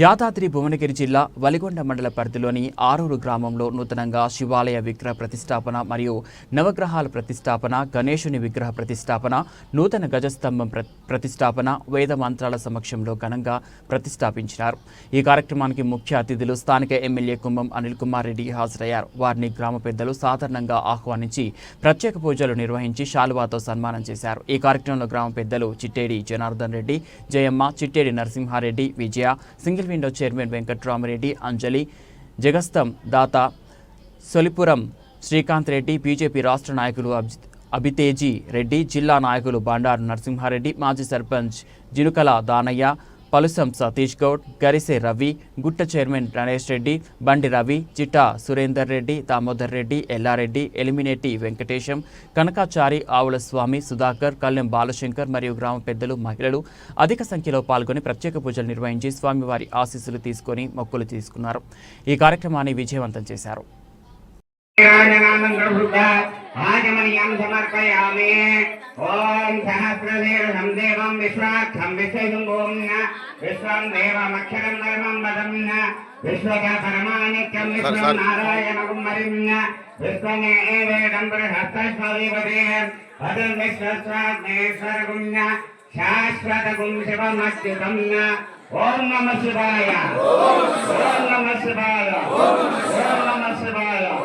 యాదాద్రి భువనగిరి జిల్లా వలిగొండ మండల పరిధిలోని ఆరూరు గ్రామంలో నూతనంగా శివాలయ విగ్రహ ప్రతిష్టాపన మరియు నవగ్రహాల ప్రతిష్టాపన గణేశుని విగ్రహ ప్రతిష్టాపన నూతన గజస్తంభం ప్రతిష్టాపన వేద మంత్రాల సమక్షంలో ఘనంగా ప్రతిష్టాపించినారు. ఈ కార్యక్రమానికి ముఖ్య అతిథులు స్థానిక ఎమ్మెల్యే కుంభం అనిల్ కుమార్ రెడ్డి హాజరయ్యారు. వారిని గ్రామ పెద్దలు సాధారణంగా ఆహ్వానించి ప్రత్యేక పూజలు నిర్వహించి శాలువాతో సన్మానం చేశారు. ఈ కార్యక్రమంలో గ్రామ పెద్దలు Chittedi Janardhan Reddy Jayamma Chittedi Narasimha Reddy Vijaya single window chairman Venkatrama Reddy Anjali Jagastham దాత సొలిపురం శ్రీకాంత్ రెడ్డి బీజేపీ రాష్ట్ర నాయకులు అభితేజీ రెడ్డి జిల్లా నాయకులు బండారు నరసింహారెడ్డి మాజీ సర్పంచ్ జినుకల దానయ్య పలుసం సతీష్ గౌడ్ గరిసే రవి గుట్ట చైర్మన్ గణేష్ రెడ్డి బండి రవి చిట్టా సురేందర్ రెడ్డి దామోదర్ రెడ్డి ఎల్లారెడ్డి ఎలిమినేటి వెంకటేశం కనకాచారి ఆవుల స్వామి సుధాకర్ కల్లెం బాలశంకర్ మరియు గ్రామ పెద్దలు మహిళలు అధిక సంఖ్యలో పాల్గొని ప్రత్యేక పూజలు నిర్వహించి స్వామివారి ఆశీస్సులు తీసుకొని మొక్కులు తీసుకున్నారు. ఈ కార్యక్రమాన్ని విజయవంతం చేశారు. రాజనామంద్రభృత ఆజమనీయం సమర్పయామి ఓం సహస్రశీర్షం దేవం విశ్వాక్షం విశ్వశంభోం విశ్వం దేవమక్షరం ధర్మం వదం విశ్వజ పరమానిత్యం విశ్వం నారాయణం మరిం విశ్వమే వేదం బృహస్పతిపదే పదం విశ్వస్వాగ్నేశ్వరగుం శాశ్వతగుం శివమచ్యుతం ఓం నమ శివాయ. ఓం నమ శివాయ. ఓం నమ శివాయ. హరిహర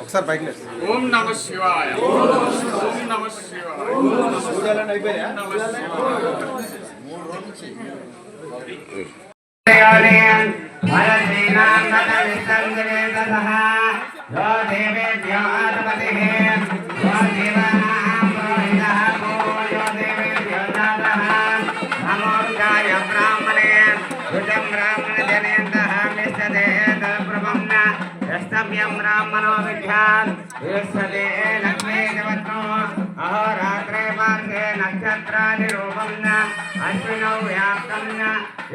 ఒకసారి బైక్ లేదు ఓం నమ శివాయ. ఓం నమ శివాయ. పూజలన్నీ అయిపోయా అహోరాత్రే మార్గే నక్షత్రాది రూపం అశ్వినౌ వ్యాప్తం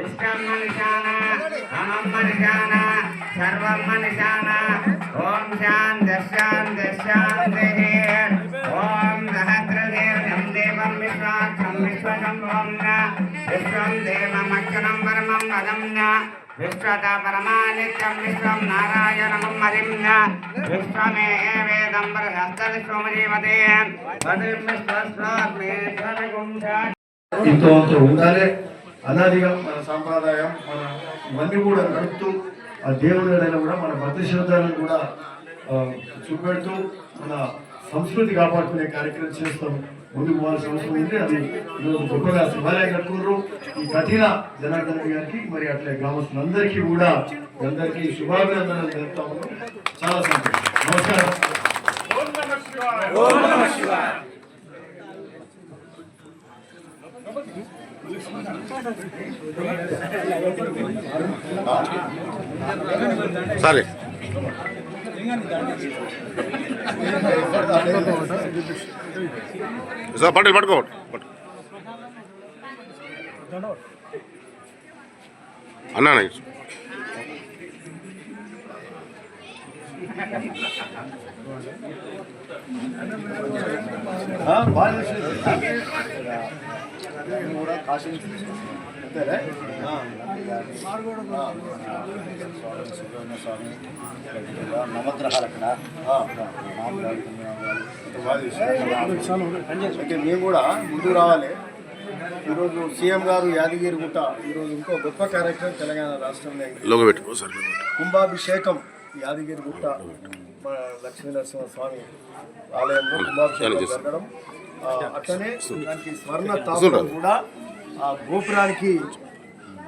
ఇష్టం మనిషాన అమం మనిషాన సర్వం మనిషాన ఓం శాంతి శాంతి దశాంతి ఓం సహస్రదేవం దేవం విశ్వాక్షం విశ్వశంభవం విశ్వం దేవమక్షరం పరమం వదం విశ్వత పరమానిత్యం విశ్వం నారాయణం మరిం విశ్వమే వేదం బృహస్తవిశ్వమజీవతే వదిం విశ్వస్వాత్మేశ్వరగుం ఇంతో అంతో ఉండాలి. అనాదిగా మన సంప్రదాయం మన ఇవన్నీ కూడా నడుపుతూ ఆ దేవుడైనా కూడా మన భద్రశ్రద్ధాలను కూడా చూపెడుతూ మన సంస్కృతి కాపాడుకునే కార్యక్రమం చేస్తాం ముందుకు పోవాల్సిన అవసరం ఉంది. అది ఈరోజు గొప్పగా శివాలయం కట్టుకున్నారు. ఈ కఠిన జనార్దన్ గారికి మరి అట్లే గ్రామస్తులందరికీ కూడా అందరికీ శుభాభినందనలు తెలుపుతాము చాలా సంతోషం. నమస్కారం. ఓం నమ శివాయ సరే సార్ పట్టు పట్టుకో. అన్నా ఆ, కూడా కాశీ అయితే మేము కూడా ముందుకు రావాలి. ఈరోజు సీఎం గారు యాదగిరిగుట్ట ఈరోజు ఇంకో గొప్ప కార్యక్రమం తెలంగాణ రాష్ట్రంలో కుంభాభిషేకం యాదగిరిగుట్ట మన లక్ష్మీ నరసింహ స్వామి ఆలయంలో కుంభాభిషేకం జరగడం. అట్లనే దానికి స్వర్ణ తాపడం కూడా ఆ గోపురానికి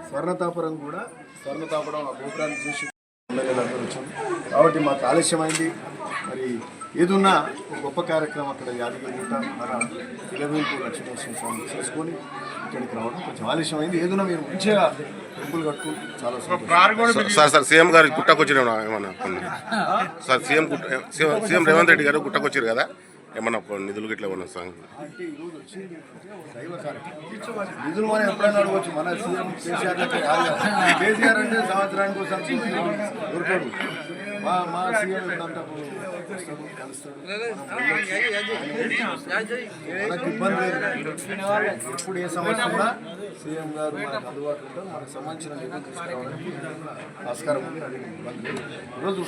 స్వర్ణ తాపడం కూడా స్వర్ణ తాపడం ఆ గోపురానికి చూసి వచ్చాం కాబట్టి మాకు ఆలస్యమైంది. మరి ఏదున్నా ఒక గొప్ప కార్యక్రమం అక్కడ యాదగిరిగుట్ట మన ఇలవేల్పు లక్ష్మీనరసింహ స్వామి చేసుకొని ఇక్కడికి రావడం కొంచెం ఆలస్యమైంది. ఏదున్నా మీరు మంచిగా టెంపుల్ కట్టుకుంటూ చాలా. సార్ సార్ సీఎం గారు గుట్టకొచ్చిన ఏమన్నా? Sir CM Gutta CM CM Revanth Reddy గారు గుట్టకొచ్చారు కదా? ఏమన్నా నిధులు గిట్ల ఏమన్నా సార్ నిధులు మనం ఎప్పుడైనా అడగవచ్చు మన సీఎం కేసీఆర్ కేసీఆర్ అంటే సంవత్సరానికి ఒకసారి దొరకడు. మా మా సీఎం మనకు ఇబ్బంది లేదు. ఎప్పుడు ఏ సమస్య ఉన్నా సీఎం గారు మనకు అందుబాటులో ఉంటారు మనకు సంబంధించిన నిధులు తీసుకురావడానికి ఆస్కారం ఈరోజు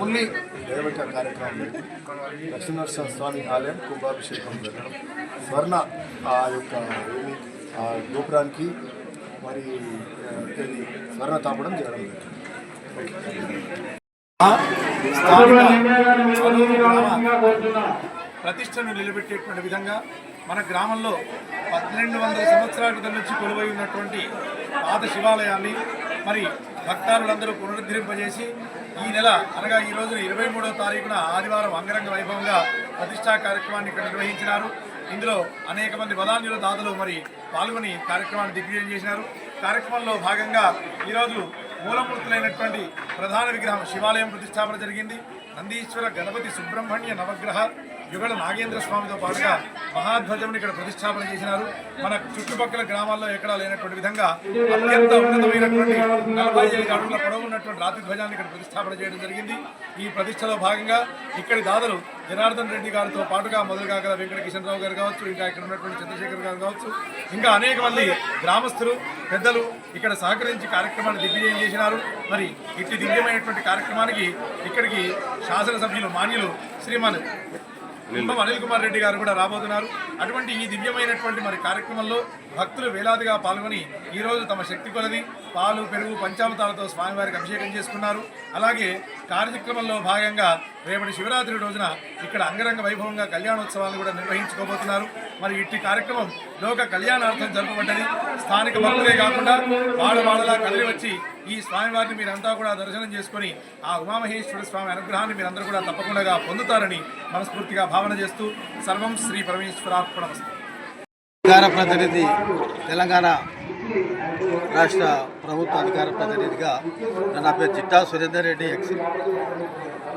ఓన్లీ దైవక కార్యక్రమం లక్ష్మీనరసింహ స్వామి ఆలయం కుంభాభిషేకం జరగడం స్వర్ణ ఆ యొక్క గోపురానికి మరి స్వర్ణ తాపడం జరగడం జరిగింది. ప్రతిష్టను నిలబెట్టేటువంటి విధంగా మన గ్రామంలో పన్నెండు వందల సంవత్సరాల క్రితం నుంచి కొలువై ఉన్నటువంటి పాత శివాలయాన్ని మరి భక్తారులందరూ పునరుద్ధరింపజేసి ఈ నెల అనగా ఈ రోజున ఇరవై మూడవ తారీఖున ఆదివారం అంగరంగ వైభవంగా ప్రతిష్టా కార్యక్రమాన్ని ఇక్కడ నిర్వహించినారు. ఇందులో అనేక మంది వదాన్యుల దాతలు మరి పాల్గొని కార్యక్రమాన్ని దిగ్విజయం చేసినారు. కార్యక్రమంలో భాగంగా ఈరోజు మూలమూర్తులైనటువంటి ప్రధాన విగ్రహం శివాలయం ప్రతిష్టాపన జరిగింది. నందీశ్వర గణపతి సుబ్రహ్మణ్య నవగ్రహ యుగళ నాగేంద్ర స్వామితో పాటుగా మహాధ్వజముని ఇక్కడ ప్రతిష్టాపన చేసినారు. మన చుట్టుపక్కల గ్రామాల్లో ఎక్కడా లేనటువంటి విధంగా అత్యంత ఉన్నతమైనటువంటి నలభై ఐదు అడుగుల పొడవు ఉన్నటువంటి రాతి ధ్వజాన్ని ఇక్కడ ప్రతిష్టాపన చేయడం జరిగింది. ఈ ప్రతిష్టలో భాగంగా ఇక్కడి దాతలు జనార్దన్ రెడ్డి గారితో పాటుగా మొదలుగా గల వెంకట కిషన్ రావు గారు కావచ్చు ఇంకా ఇక్కడ ఉన్నటువంటి చంద్రశేఖర్ గారు కావచ్చు ఇంకా అనేక మంది గ్రామస్తులు పెద్దలు ఇక్కడ సహకరించి కార్యక్రమాన్ని దిగ్విజయం చేసినారు. మరి ఇట్టి దివ్యమైనటువంటి కార్యక్రమానికి ఇక్కడికి శాసనసభ్యులు మాన్యులు శ్రీమాన్ నిమ్మం అనిల్ కుమార్ రెడ్డి గారు కూడా రాబోతున్నారు. అటువంటి ఈ దివ్యమైనటువంటి మరి కార్యక్రమంలో భక్తులు వేలాదిగా పాల్గొని ఈ రోజు తమ శక్తి కొలది పాలు పెరుగు పంచామృతాలతో స్వామివారికి అభిషేకం చేసుకున్నారు. అలాగే కార్యక్రమంలో భాగంగా రేపటి శివరాత్రి రోజున ఇక్కడ అంగరంగ వైభవంగా కళ్యాణోత్సవాలను కూడా నిర్వహించుకోబోతున్నారు. మరి ఇట్టి కార్యక్రమం లోక కళ్యాణార్థం జరపబడ్డది. స్థానిక భక్తులే కాకుండా వాడవాడలా కదిలి వచ్చి ఈ స్వామివారిని మీరంతా కూడా దర్శనం చేసుకొని ఆ ఉమామహేశ్వర స్వామి అనుగ్రహాన్ని మీరందరూ కూడా తప్పకుండా పొందుతారని మనస్ఫూర్తిగా భావన చేస్తూ సర్వం శ్రీ పరమేశ్వరార్పణ అధికార ప్రతినిధి తెలంగాణ రాష్ట్ర ప్రభుత్వ అధికార ప్రతినిధిగా నా పేరు చిట్టా సురేందర్ రెడ్డి ఎక్స్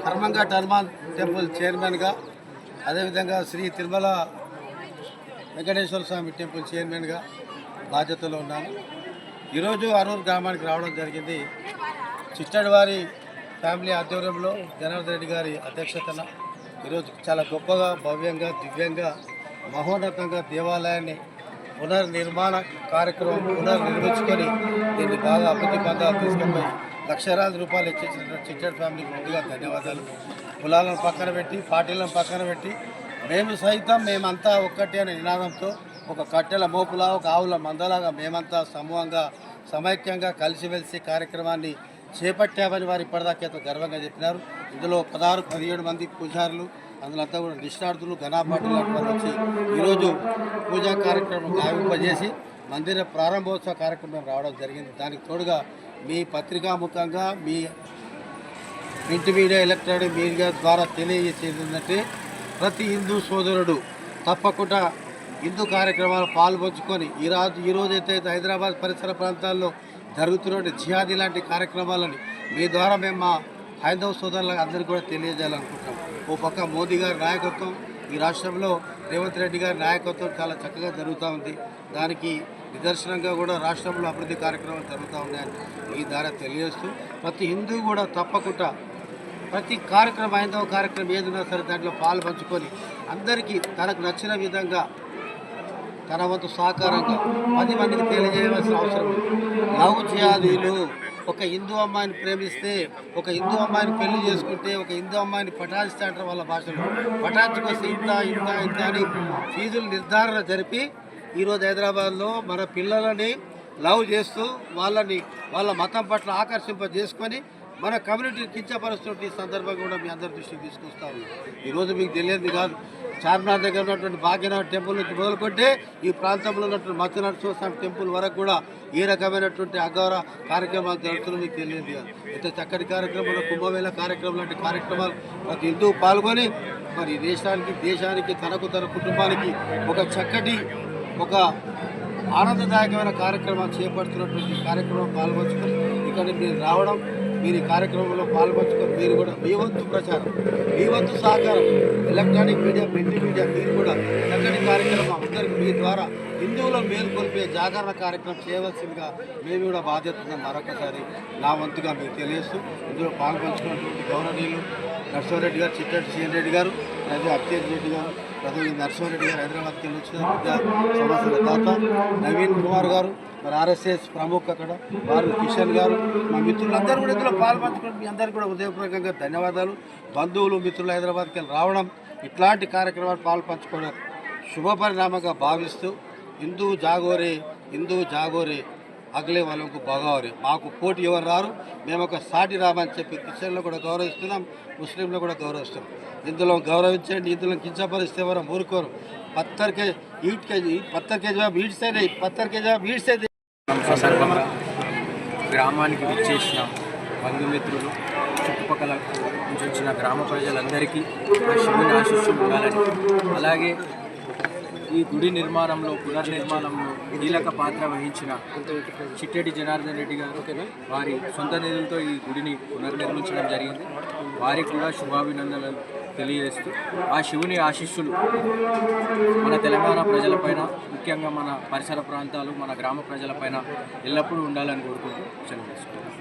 హర్మంగా టర్మాన్ టెంపుల్ చైర్మన్గా అదేవిధంగా శ్రీ తిరుమల వెంకటేశ్వర స్వామి టెంపుల్ చైర్మన్గా బాధ్యతలో ఉన్నాను. ఈరోజు అరూరు గ్రామానికి రావడం జరిగింది. చిట్టడివారి ఫ్యామిలీ ఆధ్వర్యంలో జనార్దన్ రెడ్డి గారి అధ్యక్షతన ఈరోజు చాలా గొప్పగా భవ్యంగా దివ్యంగా మహోన్నతంగా దేవాలయాన్ని పునర్నిర్మాణ కార్యక్రమం పునర్నిర్మించుకొని దీన్ని బాగా అభివృద్ధి పొందాలి తీసుకుపోయి లక్షలాది రూపాయలు ఇచ్చేసిన చిట్టడి ఫ్యామిలీకి ముందుగా ధన్యవాదాలు. కులాలను పక్కన పెట్టి పార్టీలను పక్కన పెట్టి మేము సైతం మేమంతా ఒక్కటి అనే నినాదంతో ఒక కట్టెల మోపులా ఒక ఆవుల మందలాగా మేమంతా సమూహంగా సమైక్యంగా కలిసిమెలిసి కార్యక్రమాన్ని చేపట్టామని వారు ఇప్పటిదాకా ఎంతో గర్వంగా చెప్పినారు. ఇందులో పదహారు పదిహేడు మంది పూజారులు అందులో కూడా నిష్ణార్థులు ఘనాపాటులు వచ్చి ఈరోజు పూజా కార్యక్రమం గావింపజేసి మందిర ప్రారంభోత్సవ కార్యక్రమం రావడం జరిగింది. దానికి తోడుగా మీ పత్రికాముఖంగా మీ ప్రింట్ మీడియా ఎలక్ట్రానిక్ మీడియా ద్వారా తెలియజేసేది ఏంటంటే ప్రతి హిందూ సోదరుడు తప్పకుండా హిందూ కార్యక్రమాలు పాల్పంచుకొని ఈ ఈరోజైతే హైదరాబాద్ పరిసర ప్రాంతాల్లో జరుగుతున్న జిహాదీ లాంటి కార్యక్రమాలని మీ ద్వారా మేము మా హైందవ సోదరులకు అందరికీ కూడా తెలియజేయాలనుకుంటున్నాం. ఓ పక్క మోదీ గారి నాయకత్వం ఈ రాష్ట్రంలో రేవంత్ రెడ్డి గారి నాయకత్వం చాలా చక్కగా జరుగుతూ ఉంది. దానికి నిదర్శనంగా కూడా రాష్ట్రంలో అభివృద్ధి కార్యక్రమాలు జరుగుతూ ఉన్నాయని ఈ ద్వారా తెలియజేస్తూ ప్రతి హిందూ కూడా తప్పకుండా ప్రతి కార్యక్రమం ఐదవ కార్యక్రమం ఏదైనా సరే దాంట్లో పాలు పంచుకొని అందరికీ తనకు నచ్చిన విధంగా తన వంతు సహకారంగా పది మందికి తెలియజేయవలసిన అవసరం ఉంది. లవ్ ఒక హిందూ అమ్మాయిని ప్రేమిస్తే ఒక హిందూ అమ్మాయిని పెళ్ళి చేసుకుంటే ఒక హిందూ అమ్మాయిని పటాయిస్తే అంటారు వాళ్ళ భాషలో. పటాయించుకొస్తే ఇంత ఇంత ఇంత అని ఫీజులు నిర్ధారణ జరిపి ఈరోజు హైదరాబాద్లో మన పిల్లలని లవ్ చేస్తూ వాళ్ళని వాళ్ళ మతం పట్ల ఆకర్షింప చేసుకొని మన కమ్యూనిటీ కించపరుస్తున్న ఈ సందర్భంగా కూడా మీ అందరి దృష్టికి తీసుకొస్తా ఉన్నాం. ఈరోజు మీకు తెలియదు కాదు. చార్మినార్ దగ్గర ఉన్నటువంటి భాగ్యనాథ్ టెంపుల్ నుంచి మొదలుకొంటే ఈ ప్రాంతంలో ఉన్నటువంటి మత్స్య నరసింహస్వామి టెంపుల్ వరకు కూడా ఏ రకమైనటువంటి అగౌర కార్యక్రమాలు జరుగుతున్నా మీకు తెలియదు కాదు. ఇంత చక్కటి కార్యక్రమాలు కుంభమేళ కార్యక్రమం లాంటి కార్యక్రమాలు ప్రతి హిందూ పాల్గొని మరి దేశానికి దేశానికి తనకు తన కుటుంబానికి ఒక చక్కటి ఒక ఆనందదాయకమైన కార్యక్రమాలు చేపడుతున్నటువంటి కార్యక్రమం పాల్గొచ్చుకొని ఇక్కడ మీరు రావడం మీరు ఈ కార్యక్రమంలో పాల్పంచుకొని మీరు కూడా మీ వంతు ప్రచారం మీ వంతు సహకారం ఎలక్ట్రానిక్ మీడియా ప్రింట్ మీడియా మీరు కూడా చక్కటి కార్యక్రమం అందరికీ మీ ద్వారా హిందువుల మేల్కొల్పే జాగరణ కార్యక్రమం చేయవలసిందిగా మేము కూడా బాధ్యత మరొకసారి నా వంతుగా మీకు తెలియజేస్తూ ఇందులో పాల్పంచుకున్నటువంటి గౌరవనీయులు నరసింహారెడ్డి గారు చిట్టటి సీఎన్ రెడ్డి గారు అలాగే అక్షయ్ రెడ్డి గారు ప్రధాని నరసింహారెడ్డి గారు హైదరాబాద్కి వెళ్ళి వచ్చిన సమస్యల తాత నవీన్ కుమార్ గారు మరి ఆర్ఎస్ఎస్ ప్రముఖ అక్కడ వారు కిషన్ గారు మా మిత్రులందరూ కూడా ఇందులో పాల్పంచుకోవడం మీ అందరికీ కూడా ఉదయపూర్వకంగా ధన్యవాదాలు. బంధువులు మిత్రులు హైదరాబాద్కి వెళ్ళి రావడం ఇట్లాంటి కార్యక్రమాలు పాల్పంచుకోవడం శుభపరిణామంగా భావిస్తూ హిందూ జాగోరే హిందూ జాగోరే అగలే వాళ్ళకు బాగోరే మాకు పోటీ ఎవరు రారు? మేము ఒక సాటి రామని చెప్పి క్రిస్టియన్లు కూడా గౌరవిస్తున్నాం ముస్లింలో కూడా గౌరవిస్తున్నాం. ఇందులో గౌరవించండి ఇందులో కించపరిస్తే ఎవరు? ఊరుకోరు. పత్తర్ కే ఈట్ కేజీ పత్తర్ కేజీ జవాబ్ ఈట్ అయినాయి పత్తర్ కేజీ జవాబ్ ఈట్ సందర్భంగా గ్రామానికి విచ్చేసిన బంధుమిత్రులు చుట్టుపక్కల నుంచి వచ్చిన గ్రామ ప్రజలందరికీ ఆ శివుని ఆశీస్సులు ఉండాలని. అలాగే ఈ గుడి నిర్మాణంలో పునర్నిర్మాణంలో కీలక పాత్ర వహించిన చిట్టెడి జనార్దన్ రెడ్డి గారు వారి సొంత నిధులతో ఈ గుడిని పునర్నిర్మించడం జరిగింది. వారికి కూడా శుభాభినందనలు. తెలియజేస్తూ ఆ శివుని ఆశీస్సులు మన తెలంగాణ ప్రజలపైన ముఖ్యంగా మన పరిసర ప్రాంతాలు మన గ్రామ ప్రజలపైన ఎల్లప్పుడూ ఉండాలని కోరుకుంటూ సెలవు తీసుకుంటాం